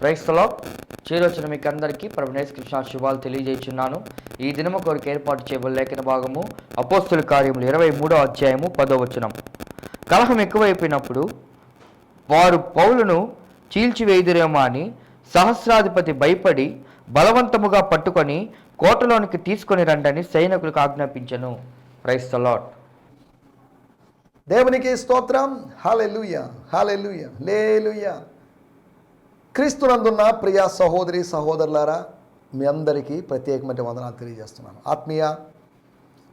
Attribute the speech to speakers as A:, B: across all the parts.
A: క్రైస్తలో చేరొచ్చిన మీకు అందరికీ ప్రభునేశ్ కృష్ణ శుభాలు తెలియజేస్తున్నాను ఈ దినము కొరకు ఏర్పాటు చేయబడిన లేఖన భాగము అపోస్తుల కార్యములు ఇరవై మూడో అధ్యాయము పదో వచనం. కలహం ఎక్కువైపోయినప్పుడు వారు పౌలను చీల్చివేయుదురేమో అని సహస్రాధిపతి భయపడి బలవంతముగా పట్టుకొని కోటలోనికి తీసుకొని రండని సైనికులకు ఆజ్ఞాపించను. క్రైస్త లాట్
B: దేవునికి స్తోత్రం. హాలెలుయ హాలెలుయ లేలుయ. క్రీస్తునందున్న ప్రియ సహోదరి సహోదరులారా మీ అందరికీ ప్రత్యేకమైన వందనాలు తెలియజేస్తున్నాను. ఆత్మీయ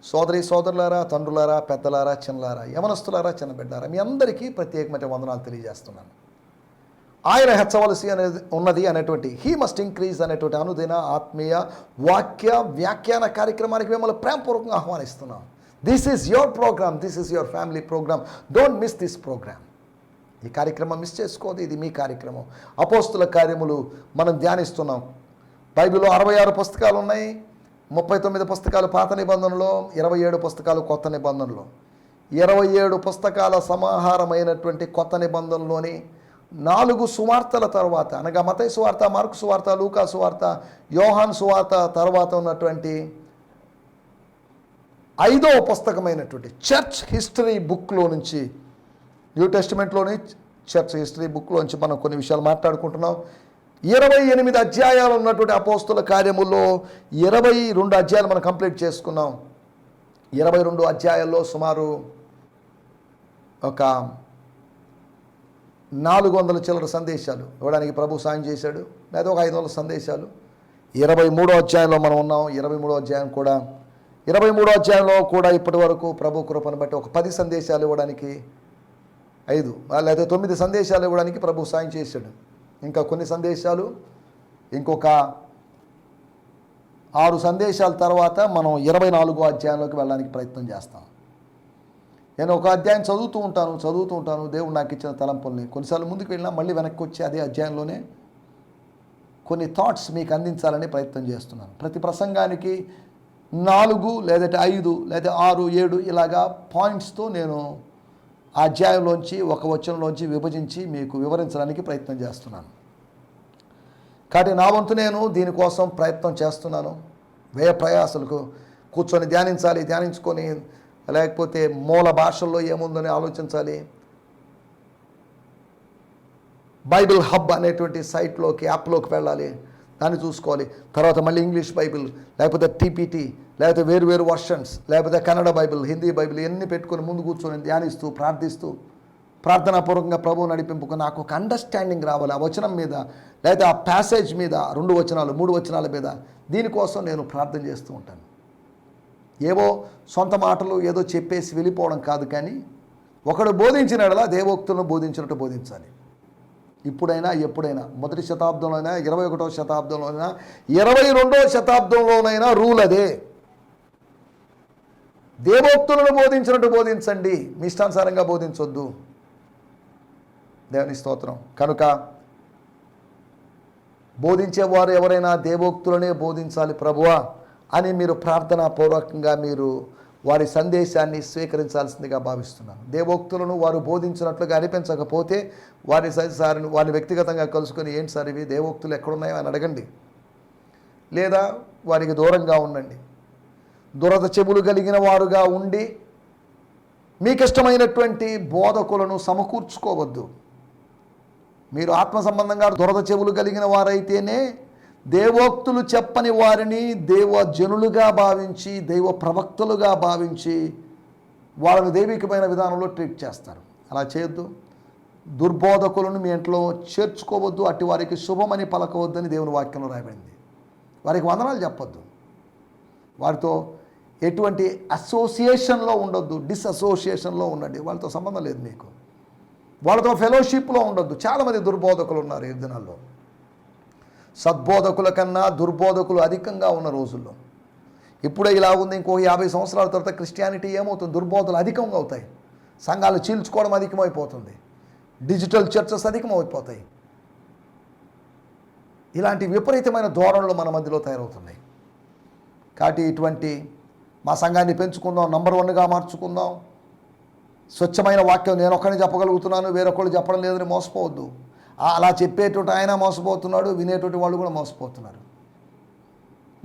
B: సోదరి సోదరులారా తండ్రులారా పెద్దలారా చిన్నలారా యమనస్తులారా చిన్న బిడ్డారా మీ అందరికీ ప్రత్యేకమైన వందనాలు తెలియజేస్తున్నాను. ఆయన హెచ్చవలసి అనేది ఉన్నది అనేటువంటి హీ మస్ట్ ఇంక్రీజ్ అనేటువంటి అనుదిన ఆత్మీయ వాక్య వ్యాఖ్యాన కార్యక్రమానికి మిమ్మల్ని ప్రేమపూర్వకంగా ఆహ్వానిస్తున్నాం this is your program this is your family program don't miss this program ఈ కార్యక్రమం మిస్ చేసుకోదు ఇది మీ కార్యక్రమం. అపోస్తుల కార్యములు మనం ధ్యానిస్తున్నాం. బైబిల్లో అరవై ఆరు పుస్తకాలు ఉన్నాయి ముప్పై తొమ్మిది పుస్తకాలు పాత నిబంధనలో ఇరవై ఏడు పుస్తకాలు కొత్త నిబంధనలో. ఇరవై ఏడు పుస్తకాల సమాహారమైనటువంటి కొత్త నిబంధనలోని నాలుగు సువార్తల తర్వాత అనగా మతై సువార్త మార్కు సువార్త లూకా సువార్త యోహాన్ సువార్త తర్వాత ఉన్నటువంటి ఐదవ పుస్తకమైనటువంటి చర్చ్ హిస్టరీ బుక్లో నుంచి న్యూ టెస్టిమెంట్లోని చర్చ్ హిస్టరీ బుక్లోంచి మనం కొన్ని విషయాలు మాట్లాడుకుంటున్నాం. ఇరవై ఎనిమిది అధ్యాయాలు ఉన్నటువంటి అపోస్తుల కార్యముల్లో ఇరవై రెండు అధ్యాయాలు మనం కంప్లీట్ చేసుకున్నాం. ఇరవై రెండు అధ్యాయాల్లో సుమారు ఒక నాలుగు వందల చిల్లర సందేశాలు ఇవ్వడానికి ప్రభు సాయం చేశాడు. లేదా ఒక ఐదు వందల సందేశాలు. ఇరవై మూడో అధ్యాయంలో మనం ఉన్నాం. ఇరవై మూడో అధ్యాయం కూడా ఇరవై మూడో అధ్యాయంలో కూడా ఇప్పటి వరకు ప్రభు కృపను బట్టి ఒక పది సందేశాలు ఇవ్వడానికి ఐదు. లేదా తొమ్మిది సందేశాలు ఇవ్వడానికి ప్రభు సాయం చేశాడు. ఇంకా కొన్ని సందేశాలు ఇంకొక ఆరు సందేశాల తర్వాత మనం ఇరవై నాలుగో అధ్యాయంలోకి వెళ్ళడానికి ప్రయత్నం చేస్తాం. నేను ఒక అధ్యాయం చదువుతూ ఉంటాను చదువుతూ ఉంటాను. దేవుడు నాకు ఇచ్చిన తలంపుల్ని. కొన్నిసార్లు ముందుకు వెళ్ళినా మళ్ళీ వెనక్కి వచ్చి అదే అధ్యాయంలోనే కొన్ని థాట్స్ మీకు అందించాలని ప్రయత్నం చేస్తున్నాను. ప్రతి ప్రసంగానికి నాలుగు లేదంటే ఐదు లేదా ఆరు ఏడు ఇలాగా పాయింట్స్తో నేను అధ్యాయంలోంచి ఒక వచనంలోంచి విభజించి మీకు వివరించడానికి ప్రయత్నం చేస్తున్నాను. కాబట్టి నా వంతు నేను దీనికోసం ప్రయత్నం చేస్తున్నాను. వ్యయ ప్రయాసలకు కూర్చొని ధ్యానించాలి ధ్యానించుకొని లేకపోతే మూల భాషల్లో ఏముందని ఆలోచించాలి. బైబిల్ హబ్ అనేటువంటి సైట్లోకి యాప్లోకి వెళ్ళాలి. దాన్ని చూసుకోవాలి. తర్వాత మళ్ళీ ఇంగ్లీష్ బైబిల్ లేకపోతే టీపీటీ లేకపోతే వేరు వేరు వర్షన్స్ లేకపోతే కన్నడ బైబిల్ హిందీ బైబిల్ ఇవన్నీ పెట్టుకొని ముందు కూర్చొని ధ్యానిస్తూ ప్రార్థిస్తూ ప్రార్థనాపూర్వకంగా ప్రభువు నడిపింపుకు నాకు ఒక అండర్స్టాండింగ్ రావాలి ఆ వచనం మీద లేకపోతే ఆ ప్యాసేజ్ మీద రెండు వచనాలు మూడు వచనాల మీద. దీనికోసం నేను ప్రార్థన చేస్తూ ఉంటాను. ఏవో సొంత మాటలు ఏదో చెప్పేసి వెళ్ళిపోవడం కాదు కానీ ఒకడు బోధించినడలా దేవోక్తులను బోధించినట్టు బోధించాలి. ఇప్పుడైనా ఎప్పుడైనా మొదటి శతాబ్దంలోనైనా ఇరవై ఒకటో శతాబ్దంలోనైనా ఇరవై రెండో శతాబ్దంలోనైనా రూల్ అదే. దేవోక్తులను బోధించినట్టు బోధించండి. మీ ఇష్టానుసారంగా బోధించొద్దు. దేవుని స్తోత్రం. కనుక బోధించేవారు ఎవరైనా దేవోక్తులనే బోధించాలి ప్రభువా అని మీరు ప్రార్థనా పూర్వకంగా మీరు వారి సందేశాన్ని స్వీకరించాల్సిందిగా భావిస్తున్నాను. దేవోక్తులను వారు బోధించినట్లుగా అనిపించకపోతే వారి సారిని వారిని వ్యక్తిగతంగా కలుసుకొని ఏంటి సార్ ఇవి? దేవోక్తులు ఎక్కడున్నాయో అని అడగండి. లేదా వారికి దూరంగా ఉండండి. దురద చెబులు కలిగిన వారుగా ఉండి మీకు ఇష్టమైనటువంటి బోధకులను సమకూర్చుకోవద్దు. మీరు ఆత్మ సంబంధంగా దురద చెవులు కలిగిన వారైతేనే దేవోక్తులు చెప్పని వారిని దేవ జనులుగా భావించి దైవ ప్రవక్తలుగా భావించి వాళ్ళని దైవికమైన విధానంలో ట్రీట్ చేస్తారు. అలా చేయొద్దు. దుర్బోధకులను మీ ఇంట్లో చేర్చుకోవద్దు. అట్టి వారికి శుభమని పలకవద్దని దేవుని వాక్యంలో రాయబడింది. వారికి వందనాలు చెప్పొద్దు. వారితో ఎటువంటి అసోసియేషన్లో ఉండొద్దు. డిస్అసోసియేషన్లో ఉండండి. వాళ్ళతో సంబంధం లేదు మీకు. వాళ్ళతో ఫెలోషిప్లో ఉండొద్దు. చాలామంది దుర్బోధకులు ఉన్నారు ఈ దినాల్లో. సద్బోధకుల కన్నా దుర్బోధకులు అధికంగా ఉన్న రోజుల్లో. ఇప్పుడే ఇలా ఉంది ఇంకో యాభై సంవత్సరాల తర్వాత క్రిస్టియానిటీ ఏమవుతుంది? దుర్బోధలు అధికంగా అవుతాయి. సంఘాలు చీల్చుకోవడం అధికమైపోతుంది. Digital churches అధికమైపోతాయి. ఇలాంటి విపరీతమైన ధోరణులు మన మధ్యలో తయారవుతున్నాయి. కాబట్టి ఇటువంటి మా సంఘాన్ని పెంచుకుందాం నంబర్ వన్గా మార్చుకుందాం. స్వచ్ఛమైన వాక్యం నేను ఒక్కడిని చెప్పగలుగుతున్నాను వేరొకళ్ళు చెప్పడం లేదని మోసపోవద్దు. అలా చెప్పేటోటి ఆయన మోసపోతున్నాడు వినేటోటి వాళ్ళు కూడా మోసపోతున్నారు.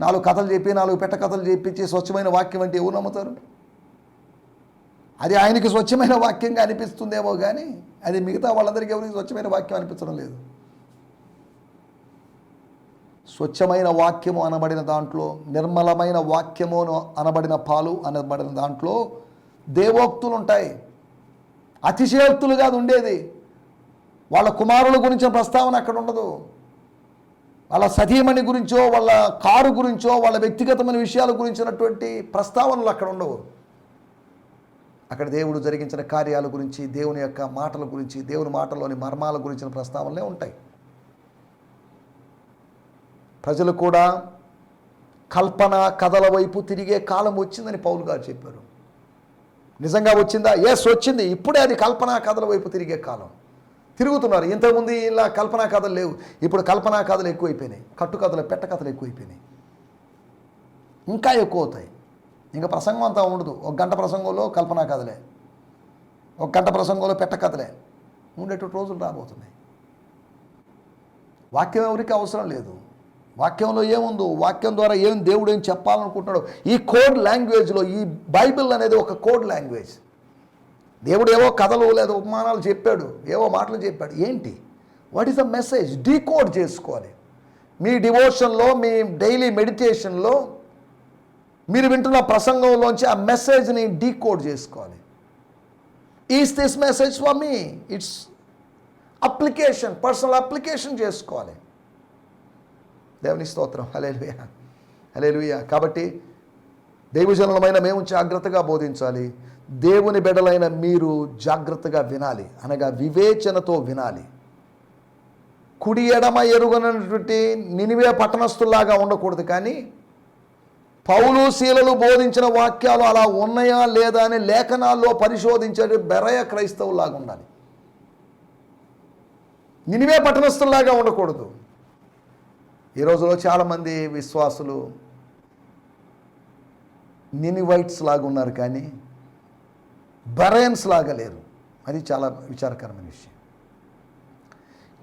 B: నాలుగు కథలు చెప్పి నాలుగు పెట్ట కథలు చెప్పించి స్వచ్ఛమైన వాక్యం అంటే ఎవరు నమ్ముతారు? అది ఆయనకి స్వచ్ఛమైన వాక్యంగా అనిపిస్తుందేమో కానీ అది మిగతా వాళ్ళందరికీ ఎవరికి స్వచ్ఛమైన వాక్యం అనిపించడం లేదు. స్వచ్ఛమైన వాక్యము అనబడిన దాంట్లో నిర్మలమైన వాక్యము అనబడిన పాలు అనబడిన దాంట్లో దేవోక్తులు ఉంటాయి. అతిశయోక్తులు కాదు ఉండేది. వాళ్ళ కుమారుల గురించిన ప్రస్తావన అక్కడ ఉండదు. వాళ్ళ సతీమణి గురించో వాళ్ళ కారు గురించో వాళ్ళ వ్యక్తిగతమైన విషయాల గురించినటువంటి ప్రస్తావనలు అక్కడ ఉండవు. అక్కడ దేవుడు జరిగించిన కార్యాల గురించి దేవుని యొక్క మాటల గురించి దేవుని మాటలోని మర్మాల గురించిన ప్రస్తావనలే ఉంటాయి. ప్రజలు కూడా కల్పన కథల వైపు తిరిగే కాలం వచ్చిందని పౌలు గారు చెప్పారు. నిజంగా వచ్చిందా? ఎస్ వచ్చింది. ఇప్పుడే అది కల్పన కథల వైపు తిరిగే కాలం. తిరుగుతున్నారు. ఇంతకుముందు ఇలా కల్పనా కథలు లేవు. ఇప్పుడు కల్పనా కథలు ఎక్కువైపోయినాయి. కట్టు కథలు పెట్ట కథలు ఎక్కువైపోయినాయి. ఇంకా ఎక్కువ అవుతాయి ఇంకా ప్రసంగం అంతా ఉండదు. ఒక గంట ప్రసంగంలో కల్పనా కథలే. ఒక గంట ప్రసంగంలో పెట్ట కథలే. ఉండేటువంటి రోజులు రాబోతున్నాయి. వాక్యం ఎవరికి అవసరం లేదు. వాక్యంలో ఏముందో వాక్యం ద్వారా ఏం దేవుడు ఏం చెప్పాలనుకుంటున్నాడు ఈ కోడ్ లాంగ్వేజ్లో ఈ బైబిల్ అనేది ఒక కోడ్ లాంగ్వేజ్. దేవుడు ఏవో కథలు లేదా ఉపమానాలు చెప్పాడు ఏవో మాటలు చెప్పాడు. ఏంటి? What is the message decode చేసుకోవాలి. మీ డివోషన్లో మీ డైలీ మెడిటేషన్లో మీరు వింటున్న ప్రసంగంలోంచి ఆ మెసేజ్ని డీకోడ్ చేసుకోవాలి. Is this message for me it's application personal application చేసుకోవాలి. దేవుని స్తోత్రం. హలేలుయ హలేలుయ కాబట్టి దైవజనులమైన మేము జాగ్రత్తగా బోధించాలి. దేవుని బిడలైన మీరు జాగ్రత్తగా వినాలి. అనగా వివేచనతో వినాలి. కుడి ఎడమ ఎరుగనటువంటి నినివే పట్టణస్థుల్లాగా ఉండకూడదు. కానీ పౌలు శీలలు బోధించిన వాక్యాలు అలా ఉన్నాయా లేదా అని లేఖనాల్లో పరిశోధించే బెరయ క్రైస్తవులాగా ఉండాలి. నినివే పట్టణస్థుల్లాగా ఉండకూడదు. ఈ రోజులో చాలామంది విశ్వాసులు నినివైట్స్ లాగా ఉన్నారు కానీ బరయన్స్ లాగా లేరు. అది చాలా విచారకరమైన విషయం.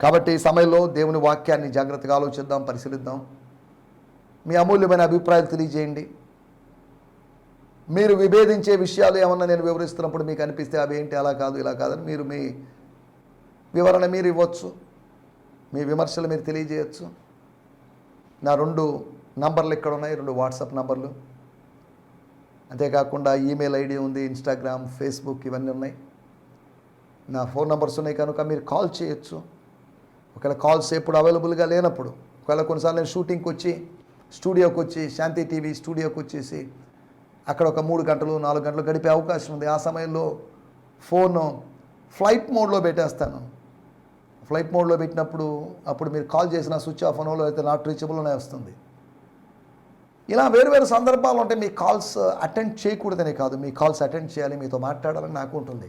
B: కాబట్టి ఈ సమయంలో దేవుని వాక్యాన్ని జాగ్రత్తగా ఆలోచిద్దాం పరిశీలిద్దాం. మీ అమూల్యమైన అభిప్రాయాలు తెలియజేయండి. మీరు విభేదించే విషయాలు ఏమన్నా నేను వివరిస్తున్నప్పుడు మీకు అనిపిస్తే అవి ఏంటి అలా కాదు ఇలా కాదని మీరు మీ వివరణ మీరు ఇవ్వచ్చు. మీ విమర్శలు మీరు తెలియజేయచ్చు. నా రెండు నంబర్లు ఇక్కడ ఉన్నాయి రెండు వాట్సాప్ నంబర్లు. అంతేకాకుండా ఈమెయిల్ ఐడి ఉంది ఇన్స్టాగ్రామ్ ఫేస్బుక్ ఇవన్నీ ఉన్నాయి. నా ఫోన్ నంబర్స్ ఉన్నాయి కనుక మీరు కాల్ చేయొచ్చు. ఒకవేళ కాల్స్ ఎప్పుడు అవైలబుల్గా లేనప్పుడు ఒకవేళ కొన్నిసార్లు నేను షూటింగ్కి వచ్చి స్టూడియోకి వచ్చి శాంతి టీవీ స్టూడియోకి వచ్చేసి అక్కడ ఒక మూడు గంటలు నాలుగు గంటలు గడిపే అవకాశం ఉంది. ఆ సమయంలో ఫోన్ ఫ్లైట్ మోడ్లో పెట్టేస్తాను. ఫ్లైట్ మోడ్లో పెట్టినప్పుడు అప్పుడు మీరు కాల్ చేసిన స్విచ్ ఆఫ్ అనో అయితే నాట్ రీచబుల్ అనే వస్తుంది. ఇలా వేరు వేరు సందర్భాలు ఉంటాయి మీ కాల్స్ uh, అటెండ్ చేయకూడదనే కాదు. మీ కాల్స్ అటెండ్ చేయాలి మీతో మాట్లాడాలని నాకు ఉంటుంది.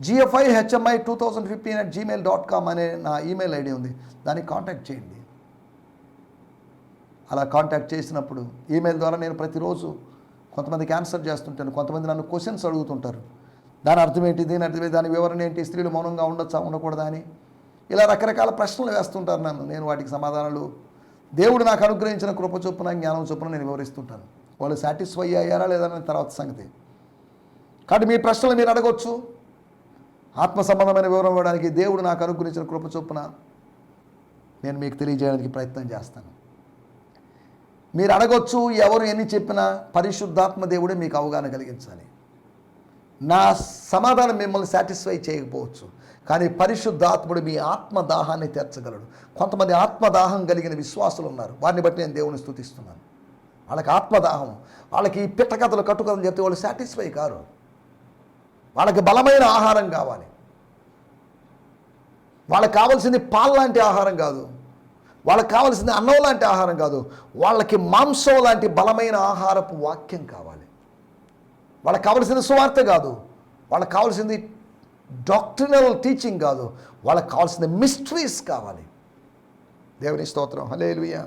B: GFI HMI two thousand fifteen at Gmail dot com అనే నా ఈమెయిల్ ఐడి ఉంది. దాన్ని కాంటాక్ట్ చేయండి. అలా కాంటాక్ట్ చేసినప్పుడు ఈమెయిల్ ద్వారా నేను ప్రతిరోజు కొంతమందికి ఆన్సర్ చేస్తుంటాను. కొంతమంది నన్ను క్వశ్చన్స్ అడుగుతుంటారు. దాని అర్థం ఏంటి? దీని అర్థం ఏంటి? దాని వివరణ ఏంటి? స్త్రీలు మౌనంగా ఉండొచ్చా? ఉండకూడదా అని. ఇలా రకరకాల ప్రశ్నలు వేస్తుంటారు నన్ను. నేను వాటికి సమాధానాలు దేవుడు నాకు అనుగ్రహించిన కృప చొప్పున జ్ఞానం చొప్పున నేను వివరిస్తుంటాను. వాళ్ళు సాటిస్ఫై అయ్యారా లేదా అనే తర్వాత సంగతి. కాబట్టి మీ ప్రశ్నలు మీరు అడగొచ్చు. ఆత్మ సంబంధమైన వివరం ఇవ్వడానికి దేవుడు నాకు అనుగ్రహించిన కృప చొప్పున నేను మీకు తెలియజేయడానికి ప్రయత్నం చేస్తాను. మీరు అడగొచ్చు ఎవరు ఎన్ని చెప్పినా పరిశుద్ధాత్మ దేవుడే మీకు అవగాహన కలిగించాలి. నా సమాధానం మిమ్మల్ని సాటిస్ఫై చేయకపోవచ్చు. కానీ పరిశుద్ధాత్ముడు మీ ఆత్మదాహాన్ని తీర్చగలడు. కొంతమంది ఆత్మదాహం కలిగిన విశ్వాసులు ఉన్నారు. వారిని బట్టి నేను దేవుని స్థుతిస్తున్నాను. వాళ్ళకి ఆత్మదాహం. వాళ్ళకి ఈ పిట్టకథలు కట్టుకథలు చెప్తే వాళ్ళు సాటిస్ఫై కారు. వాళ్ళకి బలమైన ఆహారం కావాలి. వాళ్ళకి కావాల్సింది పాలు లాంటి ఆహారం కాదు. వాళ్ళకి కావాల్సింది అన్నం లాంటి ఆహారం కాదు. వాళ్ళకి మాంసం లాంటి బలమైన ఆహారపు వాక్యం కావాలి. వాళ్ళకి కావాల్సింది సువార్త కాదు. వాళ్ళకి కావాల్సింది డాక్టరినల్ టీచింగ్ కాదు. వాళ్ళకి కావాల్సిన మిస్టరీస్ కావాలి. దేవుని స్తోత్రం. హలే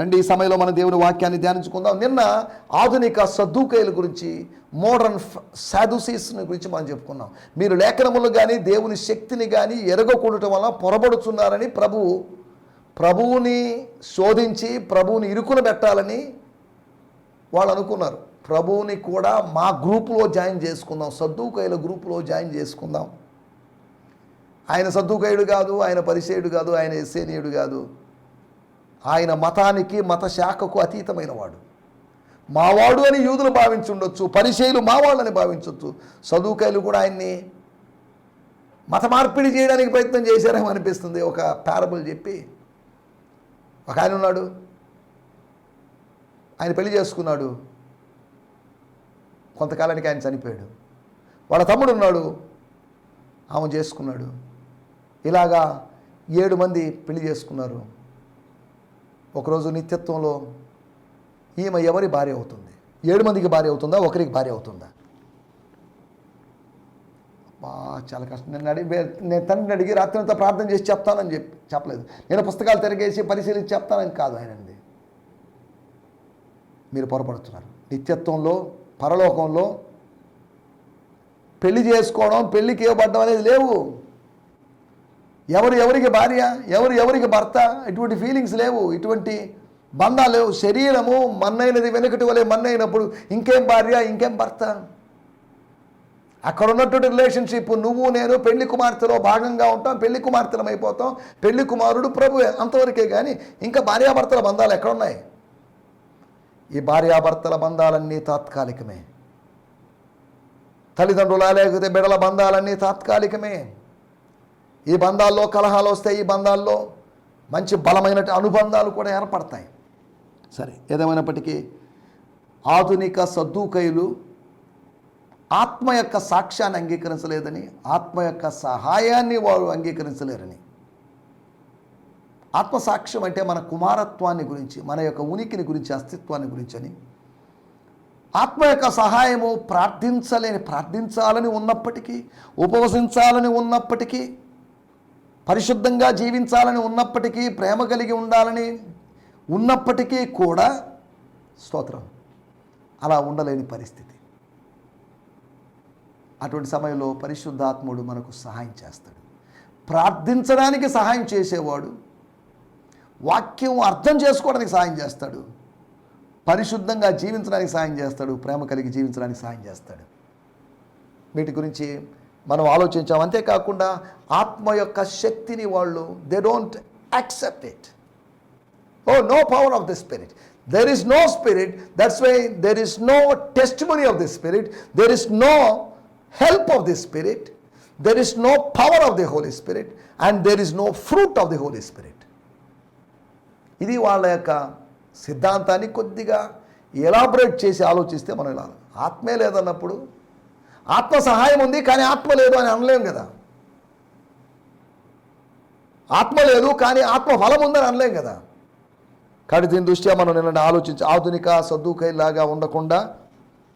B: రండి ఈ సమయంలో మన దేవుని వాక్యాన్ని ధ్యానించుకుందాం. నిన్న ఆధునిక సద్దుకైల గురించి మోడర్న్ సాధుసీస్ని గురించి మనం చెప్పుకున్నాం. మీరు లేఖనములు కానీ దేవుని శక్తిని కానీ ఎరగకూడటం వల్ల పొరబడుతున్నారని ప్రభువు ప్రభువుని శోధించి ప్రభువుని ఇరుకున పెట్టాలని వాళ్ళు అనుకున్నారు. ప్రభువుని కూడా మా గ్రూపులో జాయిన్ చేసుకుందాం. సద్దుకైల గ్రూపులో జాయిన్ చేసుకుందాం. ఆయన సద్దుకాయుడు కాదు ఆయన పరిచయుడు కాదు ఆయన ఎస్సేనీయుడు కాదు. ఆయన మతానికి మత శాఖకు అతీతమైన వాడు. మావాడు అని యూదులు భావించుండొచ్చు పరిచయులు మావాళ్ళని భావించవచ్చు సదువుకాయలు కూడా ఆయన్ని మత మార్పిడి చేయడానికి ప్రయత్నం చేశారేమో అనిపిస్తుంది. ఒక పారబుల్ చెప్పి ఒక ఆయన ఉన్నాడు. ఆయన పెళ్ళి చేసుకున్నాడు. కొంతకాలానికి ఆయన చనిపోయాడు. వాళ్ళ తమ్ముడు ఉన్నాడు. ఆమె చేసుకున్నాడు. ఇలాగా ఏడు మంది పెళ్ళి చేసుకున్నారు. ఒకరోజు నిత్యత్వంలో ఈమె ఎవరి భార్య అవుతుంది? ఏడు మందికి భార్య అవుతుందా? ఒకరికి భార్య అవుతుందా? బా చాలా కష్టం. నేను అడిగి నేను తండ్రిని అడిగి రాత్రి అంతా ప్రార్థన చేసి చెప్తానని చెప్పి చెప్పలేదు. నేను పుస్తకాలు తిరగేసి పరిశీలించి చెప్తానని కాదు ఆయనండి మీరు పొరపడుతున్నారు. నిత్యత్వంలో పరలోకంలో పెళ్ళి చేసుకోవడం పెళ్ళికి ఇవ్వబడ్డం అనేది లేవు. ఎవరు ఎవరికి భార్య ఎవరు ఎవరికి భర్త ఇటువంటి ఫీలింగ్స్ లేవు. ఇటువంటి బంధాలు లేవు. శరీరము మన్నైనది వెనుకటి వలె మన్నైనప్పుడు ఇంకేం భార్య ఇంకేం భర్త? అక్కడ ఉన్నటువంటి రిలేషన్షిప్ నువ్వు నేను పెళ్ళి కుమార్తెలో భాగంగా ఉంటాం పెళ్ళి కుమార్తెలం అయిపోతాం. పెళ్ళి కుమారుడు ప్రభువే అంతవరకే కానీ ఇంకా భార్యాభర్తల బంధాలు ఎక్కడున్నాయి భార్యాభర్తల బంధాలన్నీ తాత్కాలికమే. తల్లిదండ్రుల లేకపోతే బిడల బంధాలన్నీ తాత్కాలికమే. ఈ బంధాల్లో కలహాలు వస్తాయి ఈ బంధాల్లో మంచి బలమైన అనుబంధాలు కూడా ఏర్పడతాయి. సరే ఏదేమైనప్పటికీ ఆధునిక సద్దుకైలు ఆత్మ యొక్క సాక్ష్యాన్ని అంగీకరించలేదని ఆత్మ యొక్క సహాయాన్ని వారు అంగీకరించలేరని ఆత్మసాక్ష్యం అంటే మన కుమారత్వాన్ని గురించి మన యొక్క ఉనికిని గురించి అస్తిత్వాన్ని గురించి అని. ఆత్మ యొక్క సహాయము ప్రార్థించలేని ప్రార్థించాలని ఉన్నప్పటికీ ఉపవసించాలని ఉన్నప్పటికీ పరిశుద్ధంగా జీవించాలని ఉన్నప్పటికీ ప్రేమ కలిగి ఉండాలని ఉన్నప్పటికీ కూడా స్తోత్రం. అలా ఉండలేని పరిస్థితి. అటువంటి సమయంలో పరిశుద్ధాత్ముడు మనకు సహాయం చేస్తాడు. ప్రార్థించడానికి సహాయం చేసేవాడు వాక్యం అర్థం చేసుకోవడానికి సహాయం చేస్తాడు. పరిశుద్ధంగా జీవించడానికి సాయం చేస్తాడు. ప్రేమ కలిగి జీవించడానికి సహాయం చేస్తాడు. వీటి గురించి మనం ఆలోచించాం. అంతేకాకుండా ఆత్మ యొక్క శక్తిని వాళ్ళు they don't accept it oh no power of the spirit there is no spirit that's why there is no testimony of the spirit there is no help of the spirit there is no power of the Holy Spirit and there is no fruit of the Holy Spirit ఇది వాళ్ళ యొక్క సిద్ధాంతాన్ని కొద్దిగా elaborate చేసి ఆలోచిస్తే మనం ఇలా ఆత్మే లేదన్నప్పుడు ఆత్మ సహాయం ఉంది కానీ ఆత్మ లేదు అని అనలేం కదా. ఆత్మ లేదు కానీ ఆత్మ ఫలం ఉందని అనలేం కదా. కాబట్టి దీని దృష్ట్యా మనం నిన్న ఆలోచించి ఆధునిక సద్దుకైలాగా ఉండకుండా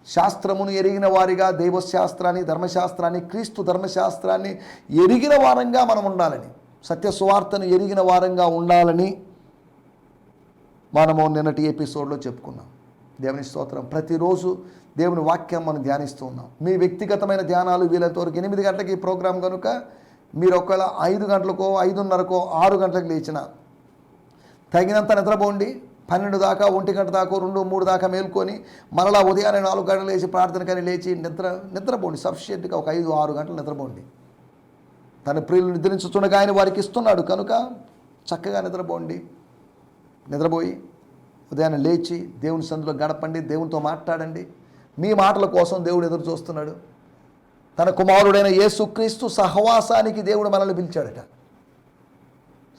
B: శాస్త్రమును ఎరిగిన వారిగా దైవశాస్త్రాన్ని ధర్మశాస్త్రాన్ని క్రీస్తు ధర్మశాస్త్రాన్ని ఎరిగిన వారంగా మనం ఉండాలని సత్య సువార్తను ఎరిగిన వారంగా ఉండాలని మనము నిన్నటి ఎపిసోడ్లో చెప్పుకున్నాం. దేవుని స్తోత్రం. ప్రతిరోజు దేవుని వాక్యం మనం ధ్యానిస్తూ ఉన్నాం. మీ వ్యక్తిగతమైన ధ్యానాలు వీలంతవరకు ఎనిమిది గంటలకి ఈ ప్రోగ్రాం కనుక మీరు ఒకవేళ ఐదు గంటలకో ఐదున్నరకో ఆరు గంటలకు లేచిన తగినంత నిద్రపోండి. పన్నెండు దాకా ఒంటి గంట దాకా రెండు మూడు దాకా మేల్కొని మరలా ఉదయాన్నే నాలుగు గంటలు లేచి ప్రార్థన కానీ లేచి నిద్ర నిద్రపోండి. సఫిషియెంట్గా ఒక ఐదు ఆరు గంటలు నిద్రపోండి. తన ప్రియులు నిద్రించుతుండగా ఆయన వారికి ఇస్తున్నాడు. కనుక చక్కగా నిద్రపోండి. నిద్రపోయి ఉదయాన్నే లేచి దేవుని సందులో గడపండి దేవునితో మాట్లాడండి. మీ మాటల కోసం దేవుడు ఎదురు చూస్తున్నాడు. తన కుమారుడైన యేసుక్రీస్తు సహవాసానికి దేవుడు మనల్ని పిలిచాడట.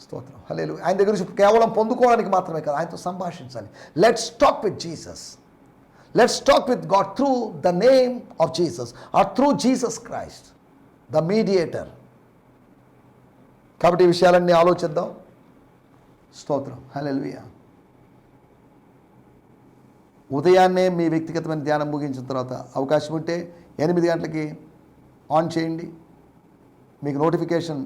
B: స్తోత్రం. హలేలు ఆయన దగ్గర నుంచి కేవలం పొందుకోవడానికి మాత్రమే కాదు ఆయనతో సంభాషించాలి. Let's talk with Jesus let's talk with God through the name of Jesus or through Jesus Christ the mediator కాబట్టి ఈ విషయాలన్నీ ఆలోచిద్దాం. స్తోత్రం. హల్లెలూయా. ఉదయాన్నే మీ వ్యక్తిగతమైన ధ్యానం ముగించిన తర్వాత అవకాశం ఉంటే ఎనిమిది గంటలకి ఆన్ చేయండి. మీకు నోటిఫికేషన్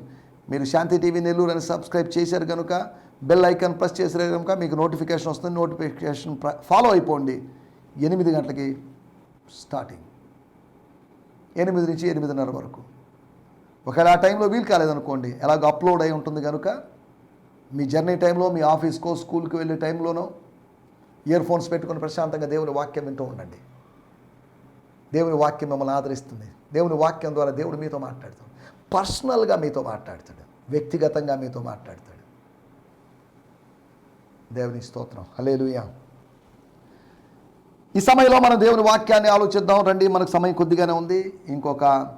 B: మీరు శాంతి టీవీ నెల్లూరు అని సబ్స్క్రైబ్ చేశారు కనుక బెల్ ఐకాన్ ప్రెస్ చేశారు కనుక మీకు నోటిఫికేషన్ వస్తుంది. నోటిఫికేషన్ ఫాలో అయిపోండి. ఎనిమిది గంటలకి స్టార్టింగ్. ఎనిమిది నుంచి ఎనిమిదిన్నర వరకు. ఒకవేళ ఆ టైంలో వీలు కాలేదనుకోండి ఎలాగో అప్లోడ్ అయి ఉంటుంది కనుక మీ జర్నీ టైంలో మీ ఆఫీస్కో స్కూల్కి వెళ్ళే టైంలోనో ఇయర్ ఫోన్స్ పెట్టుకొని ప్రశాంతంగా దేవుని వాక్యం వింటూ ఉండండి. దేవుని వాక్యం మిమ్మల్ని ఆదరిస్తుంది. దేవుని వాక్యం ద్వారా దేవుడు మీతో మాట్లాడతాడు. పర్సనల్గా మీతో మాట్లాడతాడు. వ్యక్తిగతంగా మీతో మాట్లాడతాడు. దేవుని స్తోత్రం. హలేలుయా ఈ సమయంలో మనం దేవుని వాక్యాన్ని ఆలోచిద్దాం. రండి మనకు సమయం కొద్దిగానే ఉంది. ఇంకొక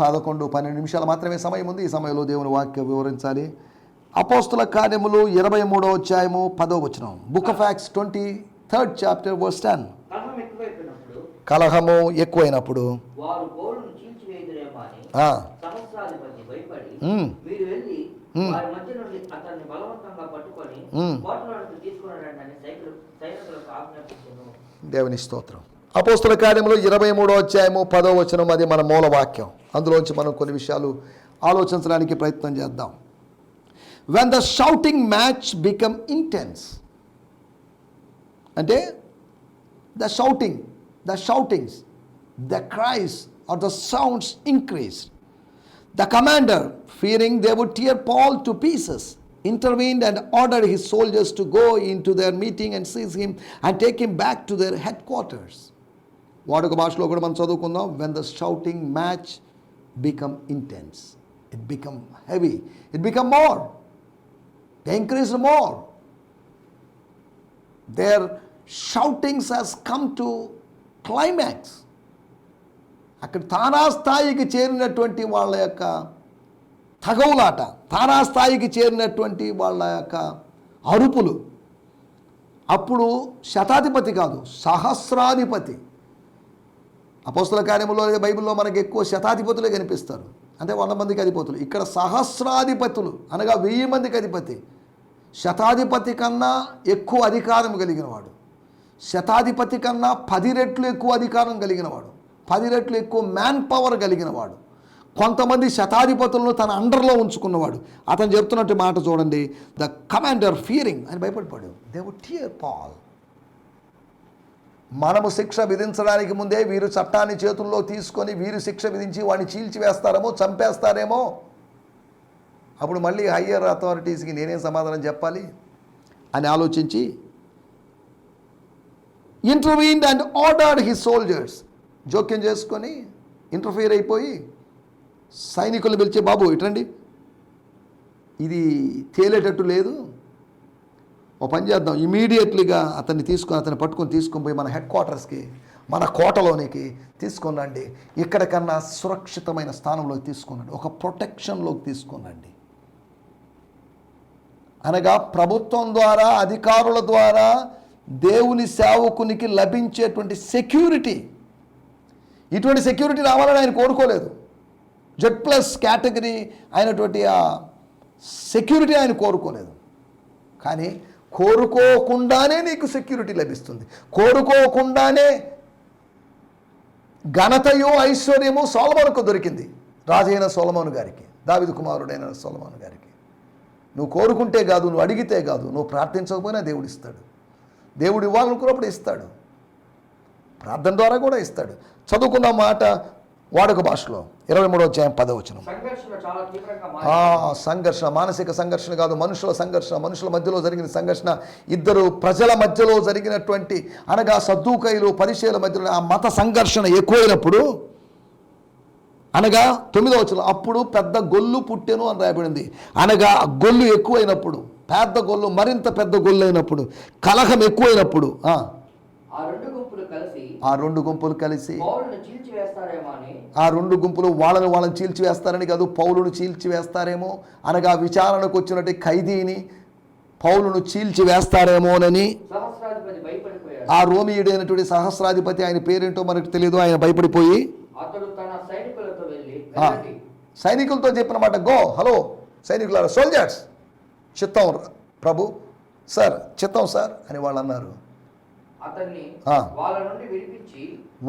B: పదకొండు పన్నెండు నిమిషాలు మాత్రమే సమయం ఉంది. ఈ సమయంలో దేవుని వాక్యం వివరించాలి. అపోస్తుల కార్యములు ఇరవై మూడో అధ్యాయము పదో వచనం. Book of Acts twenty third chapter
A: verse ten
B: కలహము ఎక్కువైనప్పుడు దేవుని స్తోత్రం. అపోస్తుల కార్యములు ఇరవై మూడో అధ్యాయము పదో వచనం అది మన మూల వాక్యం. అందులోంచి మనం కొన్ని విషయాలు ఆలోచించడానికి ప్రయత్నం చేద్దాం. When the shouting match become intense అంటే the shouting the shoutings the cries are the sounds increase The commander, fearing they would tear Paul to pieces, intervened and ordered his soldiers to go into their meeting and seize him and take him back to their headquarters. వాడుక భాషలో కూడా మనం చదువుకుందాం when the shouting match become intense it become heavy it become more Increase more their shoutings has come to climax అక్కడ తానా స్థాయికి చేరినటువంటి వాళ్ళ యొక్క తగవులాట తానా స్థాయికి చేరినటువంటి వాళ్ళ యొక్క అరుపులు. అప్పుడు శతాధిపతి కాదు సహస్రాధిపతి. అపోస్తుల కార్యములో బైబిల్లో మనకి ఎక్కువ శతాధిపతులే కనిపిస్తారు. అంటే వంద మందికి అధిపతులు. ఇక్కడ సహస్రాధిపతులు అనగా వెయ్యి మందికి అధిపతి. శతాధిపతి కన్నా ఎక్కువ అధికారం కలిగిన వాడు. శతాధిపతి కన్నా పది రెట్లు ఎక్కువ అధికారం కలిగిన వాడు. పది రెట్లు ఎక్కువ మ్యాన్ పవర్ కలిగిన వాడు. కొంతమంది శతాధిపతులను తన అండర్లో ఉంచుకున్నవాడు. అతను చెప్తున్నట్టు మాట చూడండి. ద కమాండర్ ఫియరింగ్ అని భయపడిపోయాడు. దే వుడ్ టియర్ పాల్ మనము శిక్ష విధించడానికి ముందే వీరు చట్టాన్ని చేతుల్లో తీసుకొని వీరు శిక్ష విధించి వాడిని చీల్చివేస్తారేమో చంపేస్తారేమో? అప్పుడు మళ్ళీ హయ్యర్ అథారిటీస్కి నేనేం సమాధానం చెప్పాలి? అని ఆలోచించి intervened and ordered his soldiers జోక్యం చేసుకొని ఇంటర్ఫియర్ అయిపోయి సైనికులు పిలిచే బాబు ఇటండి ఇది తేలేటట్టు లేదు. ఓ పని చేద్దాం. ఇమీడియట్లీగా అతన్ని తీసుకొని అతన్ని పట్టుకొని తీసుకొని పోయి మన హెడ్ క్వార్టర్స్కి మన కోటలోనికి తీసుకొనండి ఇక్కడ కన్నా సురక్షితమైన స్థానంలోకి తీసుకునండి ఒక ప్రొటెక్షన్లోకి తీసుకునండి అనగా ప్రభుత్వం ద్వారా అధికారుల ద్వారా దేవుని సేవకునికి లభించేటువంటి సెక్యూరిటీ ఇటువంటి సెక్యూరిటీ రావాలని ఆయన కోరుకోలేదు. జెడ్ ప్లస్ కేటగిరీ అయినటువంటి ఆ సెక్యూరిటీ ఆయన కోరుకోలేదు. కానీ కోరుకోకుండానే నీకు సెక్యూరిటీ లభిస్తుంది. కోరుకోకుండానే ఘనతయు ఐశ్వర్యము సోలమోనుకు దొరికింది. రాజైన సోలమోను గారికి దావిదు కుమారుడైన సోలమోను గారికి. నువ్వు కోరుకుంటే కాదు నువ్వు అడిగితే కాదు నువ్వు ప్రార్థించకపోయినా దేవుడు ఇస్తాడు. దేవుడు ఇవ్వాలనుకున్నప్పుడు ఇస్తాడు. ప్రార్థన ద్వారా కూడా ఇస్తాడు. చదువుకున్న మాట వాడుక భాషలో. ఇరవై మూడో అధ్యాయం పదవచనం
A: సంఘర్షణ
B: మానసిక సంఘర్షణ కాదు మనుషుల సంఘర్షణ మనుషుల మధ్యలో జరిగిన సంఘర్షణ ఇద్దరు ప్రజల మధ్యలో జరిగినటువంటి అనగా సద్దుకైలు పరిచయాల మధ్యలో ఆ మత సంఘర్షణ ఎక్కువైనప్పుడు అనగా తొమ్మిదో వచ్చిన అప్పుడు పెద్ద గొల్లు పుట్టెను అని రాయబడింది. అనగా ఆ గొల్లు ఎక్కువైనప్పుడు పెద్ద గొల్లు మరింత పెద్ద గొల్లు అయినప్పుడు కలహం ఎక్కువైనప్పుడు ఆ,
A: రెండు గుంపులు కలిసి
B: ఆ రెండు గుంపులు కలిసి
A: పౌరులను చీల్చివేస్తారేమో అని
B: ఆ రెండు గుంపులు వాళ్ళని వాళ్ళని చీల్చివేస్తారని కాదు పౌలును చీల్చివేస్తారేమో అనగా విచారణకు వచ్చినట్టు ఖైదీని పౌలును చీల్చివేస్తారేమోనని
A: సహస్రాధిపతి భయపడిపోయాడు
B: ఆ రోమియుడైనటువంటి సహస్రాధిపతి ఆయన పేరేంటో మనకు తెలియదు ఆయన భయపడిపోయి
A: సైనికులతో
B: చెప్పిన మాట గో హలో సైనికులారా సోల్జర్స్ చిత్తం ప్రభు సార్ చిత్తం సార్ అని వాళ్ళు అన్నారు.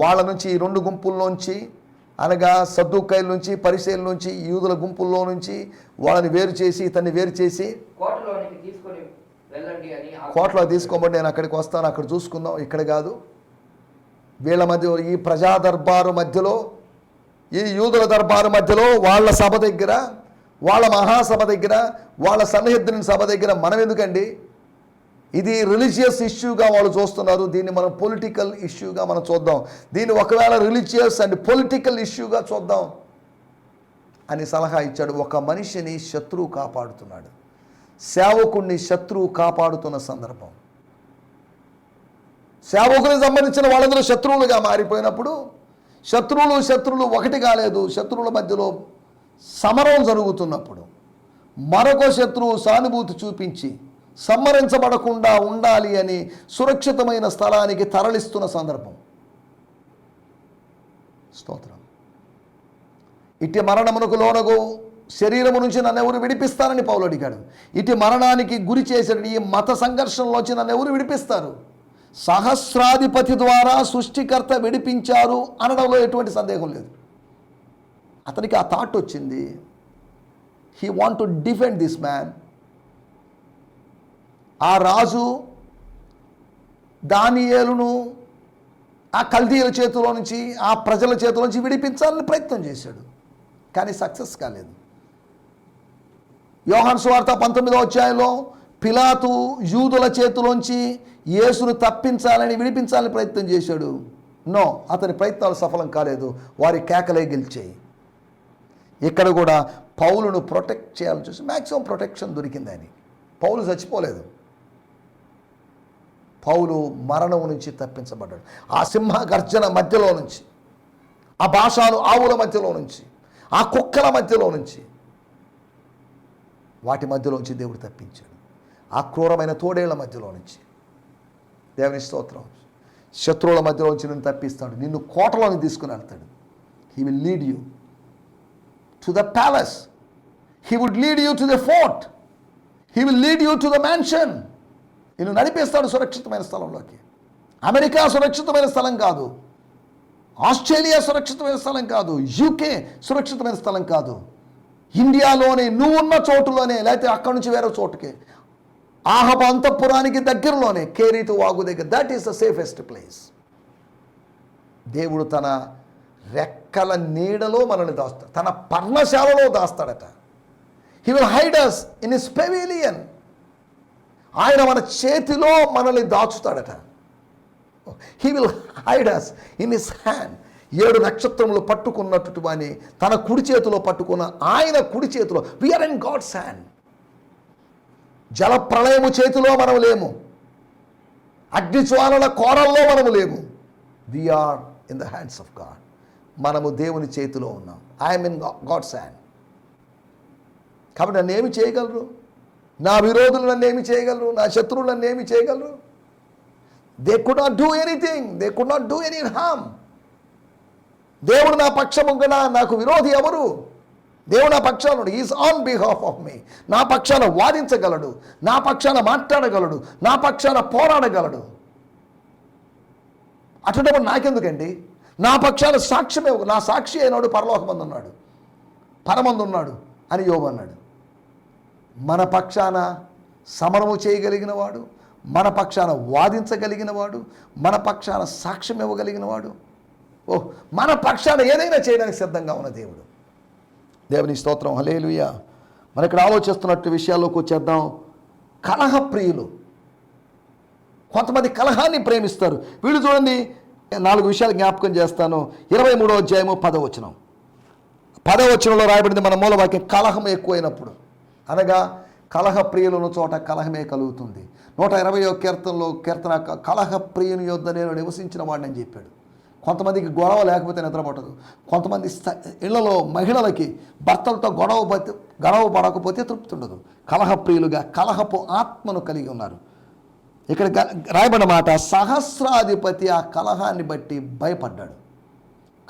A: వాళ్ళ
B: నుంచి ఈ రెండు గుంపుల్లోంచి అనగా సద్దుకాయల నుంచి పరిశీల నుంచి యూదుల గుంపుల్లో నుంచి వాళ్ళని వేరు చేసి ఇతన్ని వేరు చేసి
A: కోటలో
B: తీసుకోమండి నేను అక్కడికి వస్తాను అక్కడ చూసుకుందాం ఇక్కడ కాదు. వీళ్ళ మధ్య ఈ ప్రజా దర్బారు మధ్యలో ఈ యూదుల దర్బారు మధ్యలో వాళ్ళ సభ దగ్గర వాళ్ళ మహాసభ దగ్గర వాళ్ళ సన్నిహితుని సభ దగ్గర మనం ఎందుకండి ఇది రిలీజియస్ ఇష్యూగా వాళ్ళు చూస్తున్నారు. దీన్ని మనం పొలిటికల్ ఇష్యూగా మనం చూద్దాం. దీన్ని ఒకవేళ రిలీజియస్ అండ్ పొలిటికల్ ఇష్యూగా చూద్దాం అని సలహా ఇచ్చాడు. ఒక మనిషిని శత్రువు కాపాడుతున్నాడు. సేవకుణ్ణి శత్రువు కాపాడుతున్న సందర్భం. సేవకునికి సంబంధించిన వాళ్ళందరూ శత్రువులుగా మారిపోయినప్పుడు శత్రువులు శత్రువులు ఒకటి కాలేదు. శత్రువుల మధ్యలో సమరం జరుగుతున్నప్పుడు మరొక శత్రువు సానుభూతి చూపించి సంహరించబడకుండా ఉండాలి అని సురక్షితమైన స్థలానికి తరలిస్తున్న సందర్భం. స్తోత్రం. ఇట్టి మరణమునకు లోనగు శరీరము నుంచి నన్ను ఎవరు విడిపిస్తారని పౌలు అడిగాడు. ఇటు మరణానికి గురి చేసిన ఈ మత సంఘర్షణలోంచి నన్ను ఎవరు విడిపిస్తారు? సహస్రాధిపతి ద్వారా సృష్టికర్త విడిపించారు అనడంలో ఎటువంటి సందేహం లేదు. అతనికి ఆ థాట్ వచ్చింది. He want to defend this man ఆ రాజు దానియేలును ఆ కల్దీయుల చేతిలో నుంచి ఆ ప్రజల చేతిలో నుంచి విడిపించాలని ప్రయత్నం చేశాడు. కానీ సక్సెస్ కాలేదు. యోహాన్ సువార్త పంతొమ్మిదో అధ్యాయంలో పిలాతు యూదుల చేతిలోంచి యేసును తప్పించాలని విడిపించాలని ప్రయత్నం చేశాడు. నో అతని ప్రయత్నాలు సఫలం కాలేదు. వారి కేకలే గెలిచాయి. ఇక్కడ కూడా పౌలును ప్రొటెక్ట్ చేయాలని చూసి మ్యాక్సిమం ప్రొటెక్షన్ దొరికిందని పౌలు చచ్చిపోలేదు. పౌలు మరణం నుంచి తప్పించబడ్డాడు. ఆ సింహ గర్జన మధ్యలో నుంచి ఆ భాషాలు ఆవుల మధ్యలో నుంచి ఆ కుక్కల మధ్యలో నుంచి వాటి మధ్యలోంచి దేవుడు తప్పించాడు. ఆ క్రూరమైన తోడేళ్ళ మధ్యలో నుంచి. దేవుని స్తోత్రం. శత్రువుల మధ్యలోంచి నిన్ను తప్పిస్తాడు. నిన్ను కోటలోని తీసుకుని వెళ్తాడు. He will lead you to the palace he would lead you to the fort he will lead you to the mansion నిన్ను నడిపిస్తాడు సురక్షితమైన స్థలంలోకి. అమెరికా సురక్షితమైన స్థలం కాదు. ఆస్ట్రేలియా సురక్షితమైన స్థలం కాదు. యూకే సురక్షితమైన స్థలం కాదు. ఇండియాలోనే నువ్వు ఉన్న చోటులోనే లేకపోతే అక్కడి నుంచి వేరే చోటుకి. ఆహబ అంతఃపురానికి దగ్గరలోనే కేరీతు వాగు దగ్గర. That is the safest place దేవుడు తన రెక్కల నీడలో మనల్ని దాస్తాడు. తన పర్ణశాలలో దాస్తాడట. He will hide us in his pavilion ఆయన మన చేతిలో మనల్ని దాచుతాడట. He will hide us in his hand ఏడు నక్షత్రములు పట్టుకున్నట్టు అని తన కుడి చేతిలో పట్టుకున్న ఆయన కుడి చేతిలో. వీఆర్ ఇన్ గాడ్స్ హ్యాండ్ జల ప్రళయము చేతిలో మనం లేము. అగ్నిజ్వాలల కోరల్లో మనము లేము. We are in the hands of God మనము దేవుని చేతిలో ఉన్నాం. ఐఎమ్ ఇన్ గాడ్స్ హ్యాండ్ కాబట్టి నన్ను ఏమి చేయగలరు? నా విరోధులు నన్ను ఏమి చేయగలరు? నా శత్రువులు నన్ను ఏమి చేయగలరు? They could not do anything they could not do any harm దేవుడు నా పక్షముగా నాకు విరోధి ఎవరు? దేవుడు నా పక్షాలు is on behalf of me నా పక్షాన వాదించగలడు. నా పక్షాన మాట్లాడగలడు. నా పక్షాన పోరాడగలడు. అటువంటిప్పుడు నాకెందుకండి? నా పక్షాన సాక్ష్యమే నా సాక్షి అయినాడు పరలోకమందు ఉన్నాడు పరమందు ఉన్నాడు అని యోగు అన్నాడు. మన పక్షాన సమరము చేయగలిగిన వాడు మన పక్షాన వాదించగలిగిన వాడు మన పక్షాన సాక్ష్యం ఇవ్వగలిగిన వాడు ఓ మన పక్షాన ఏదైనా చేయడానికి సిద్ధంగా ఉన్న దేవుడు. దేవుని స్తోత్రం. హలేలుయ మన ఇక్కడ ఆలోచిస్తున్నట్టు విషయాల్లోకి వచ్చేద్దాం. కలహప్రియులు కొంతమంది కలహాన్ని ప్రేమిస్తారు. వీళ్ళు చూడండి నాలుగు విషయాలు జ్ఞాపకం చేస్తాను. ఇరవై మూడో అధ్యాయము పదవచనం పదవచనంలో రాయబడింది మన మూలవాక్యం కలహం ఎక్కువైనప్పుడు. అనగా కలహ ప్రియులను చోట కలహమే కలుగుతుంది. నూట ఇరవై కీర్తనలో కీర్తన కలహ ప్రియుని యొద్ద నేను నివసించిన వాడిని అని చెప్పాడు. కొంతమందికి గొడవ లేకపోతే నిద్రపట్టదు. కొంతమంది ఇళ్ళలో మహిళలకి భర్తలతో గొడవ గొడవ పడకపోతే తృప్తి ఉండదు కలహప్రియులుగా కలహపు ఆత్మను కలిగి ఉన్నారు. ఇక్కడ రాయబడిన మాట సహస్రాధిపతి ఆ కలహాన్ని బట్టి భయపడ్డాడు.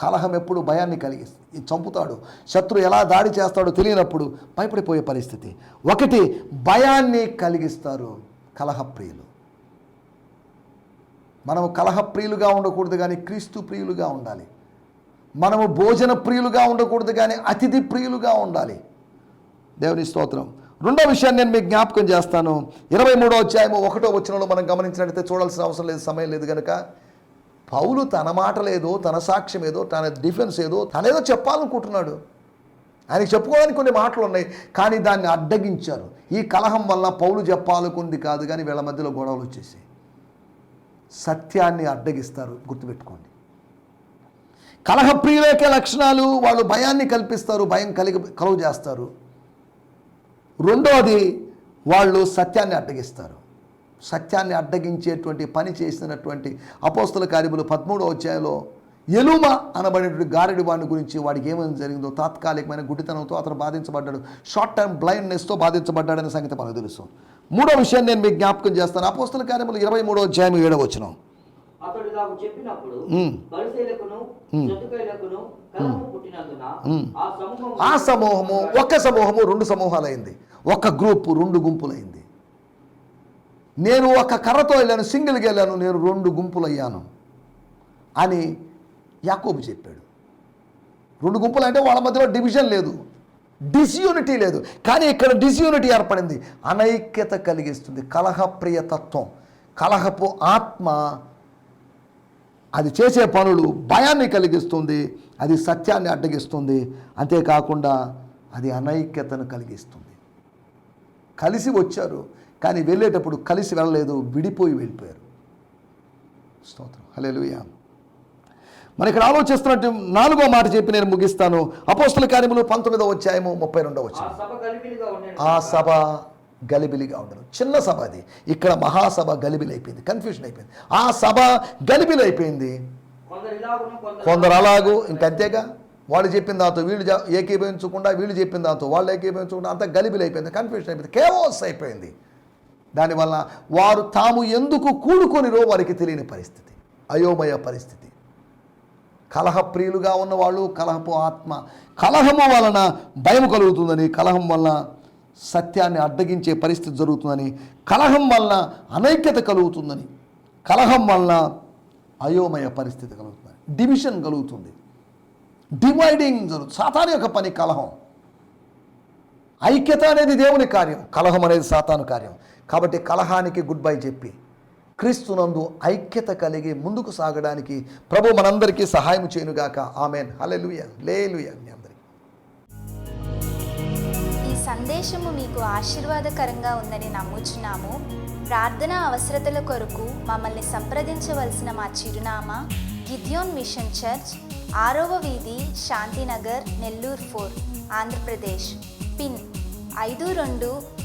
B: కలహం ఎప్పుడు భయాన్ని కలిగిస్తుంది. చంపుతాడు. శత్రు ఎలా దాడి చేస్తాడో తెలియనప్పుడు భయపడిపోయే పరిస్థితి. ఒకటి భయాన్ని కలిగిస్తారు కలహప్రియులు. మనము కలహప్రియులుగా ఉండకూడదు కానీ క్రీస్తు ప్రియులుగా ఉండాలి. మనము భోజన ప్రియులుగా ఉండకూడదు కానీ అతిథి ప్రియులుగా ఉండాలి. దేవుని స్తోత్రం. రెండో విషయాన్ని నేను మీకు జ్ఞాపకం చేస్తాను. ఇరవై మూడో అధ్యాయము ఒకటో వచ్చినలో మనం గమనించినట్లయితే చూడాల్సిన అవసరం లేదు సమయం లేదు కనుక పౌలు తన మాట లేదో తన సాక్ష్యం ఏదో తన డిఫెన్స్ ఏదో తనేదో చెప్పాలనుకుంటున్నాడు. ఆయనకి చెప్పుకోవడానికి కొన్ని మాటలు ఉన్నాయి కానీ దాన్ని అడ్డగించారు. ఈ కలహం వల్ల పౌలు చెప్పాలనుకుంది కాదు కానీ వీళ్ళ మధ్యలో గొడవలు వచ్చేసి సత్యాన్ని అడ్డగిస్తారు గుర్తుపెట్టుకోండి. కలహప్రియులకే లక్షణాలు వాళ్ళు భయాన్ని కల్పిస్తారు భయం కలిగి కలుగు చేస్తారు రెండవది వాళ్ళు సత్యాన్ని అడ్డగిస్తారు. సత్యాన్ని అడ్డగించేటువంటి పని చేసినటువంటి అపోస్తల కార్యములు పదమూడో అధ్యాయంలో ఎలుమ అనబడినటువంటి గారడి వాడిని గురించి వాడికి ఏమైనా జరిగిందో తాత్కాలికమైన గుడ్డితనంతో అతను బాధించబడ్డాడు. షార్ట్ టర్మ్ బ్లైండ్నెస్తో బాధించబడ్డాడనే సంగతి మనకు తెలుసు. మూడో విషయం నేను మీకు జ్ఞాపకం చేస్తాను. అపోస్తల కార్యములు ఇరవై మూడో అధ్యాయం
C: అతడు నాకు చెప్పినప్పుడు పుట్టినందున
B: మ్మ్.
C: ఆ సమూహం
B: ఆ సమూహము ఒక సమూహము రెండు సమూహాలైంది. ఒక గ్రూపు రెండు గుంపులైంది. నేను ఒక కర్రతో వెళ్ళాను సింగిల్గా వెళ్ళాను నేను రెండు గుంపులయ్యాను అని యాకోబు చెప్పాడు. రెండు గుంపులు అంటే వాళ్ళ మధ్యలో డివిజన్ లేదు డిస్యూనిటీ లేదు. కానీ ఇక్కడ డిస్యూనిటీ ఏర్పడింది. అనైక్యత కలిగిస్తుంది కలహప్రియ తత్వం. కలహపు ఆత్మ అది చేసే పనులు భయాన్ని కలిగిస్తుంది అది సత్యాన్ని అడ్డగిస్తుంది. అంతేకాకుండా అది అనైక్యతను కలిగిస్తుంది. కలిసి వచ్చారు. కానీ వెళ్ళేటప్పుడు కలిసి వెళ్ళలేదు విడిపోయి వెళ్ళిపోయారు. స్తోత్రం. హల్లెలూయా. మరి ఇక్కడ ఆలోచిస్తున్నట్టు నాలుగో మాట చెప్పి నేను ముగిస్తాను. అపోస్తల కార్యములు పంతొమ్మిదో అధ్యాయము ముప్పై రెండో
C: ఉండేది.
B: ఆ సభ గలిబిలిగా ఉండదు చిన్న సభ అది. ఇక్కడ మహాసభ గలిబిలి అయిపోయింది కన్ఫ్యూజన్ అయిపోయింది. ఆ సభ గలిబిలి అయిపోయింది
C: కొందరు
B: అలాగూ ఇంకంతేగా వాళ్ళు చెప్పిన దాంతో వీళ్ళు ఏకీభవించకుండా వీళ్ళు చెప్పిన దాంతో వాళ్ళు ఏకీభవించకుండా అంతా గలిబిలి అయిపోయింది కన్ఫ్యూజన్ అయిపోయింది. కేవోస్ అయిపోయింది. దానివల్ల వారు తాము ఎందుకు కూడుకొనిరో వారికి తెలియని పరిస్థితి అయోమయ పరిస్థితి. కలహప్రియులుగా ఉన్నవాళ్ళు కలహపు ఆత్మ కలహము వలన భయం కలుగుతుందని కలహం వలన సత్యాన్ని అడ్డగించే పరిస్థితి జరుగుతుందని కలహం వలన అనైక్యత కలుగుతుందని కలహం వలన అయోమయ పరిస్థితి కలుగుతుంది డివిజన్ కలుగుతుంది. డివైడింగ్ జరుగుతుంది. సాతాను యొక్క పని కలహం. ఐక్యత అనేది దేవుని కార్యం కలహం అనేది సాతాను కార్యం. కాబట్టి కలహానికి గుడ్ బై చెప్పి క్రీస్తునందు ఐక్యత కలిగి ముందుకు సాగడానికి ప్రభు మనందరికీ సహాయం చేయనుగాక. ఆమెన్. హలెలుయ లేలుయ మీ అందరికీ.
D: ఈ సందేశము మీకు ఆశీర్వాదకరంగా ఉందని నమ్ముచున్నాము. ప్రార్థన అవసరతల కొరకు మమ్మల్ని సంప్రదించవలసిన మా చిరునామా గిద్యోన్ మిషన్ చర్చ్ ఆరవ వీధి శాంతినగర్ నెల్లూరు ఫోర్ ఆంధ్రప్రదేశ్. పిన్ ఐదు రెండు